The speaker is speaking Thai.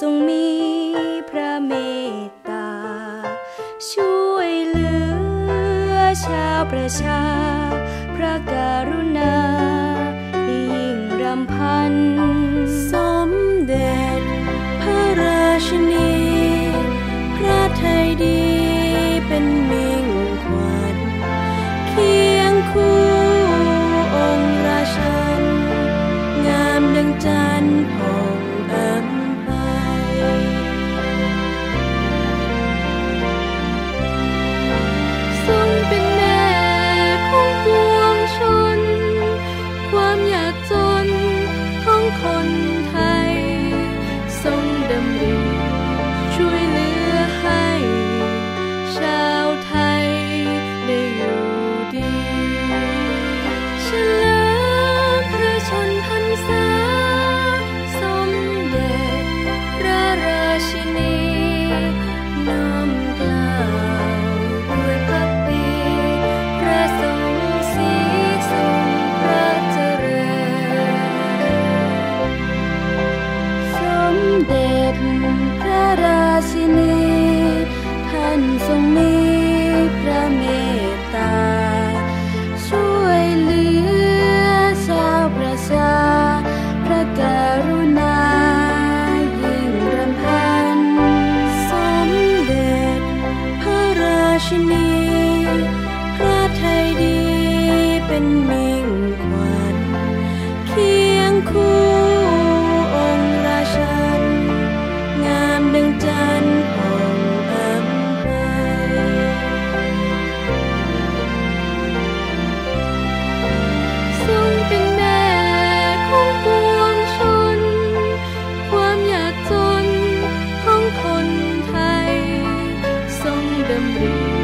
ทรงมีพระเมตตา ช่วยเหลือชาวประชา พระกรุณา ยิ่งรำพัน ทรงมีพระเมตตา ช่วยเหลือชาวประชา พระกรุณายิ่งรำพันสมเด็จพระราชนี พระไทยดีเป็นมิ่งขวัญเคียงคู่องค์าชังามดังใจ Thank you.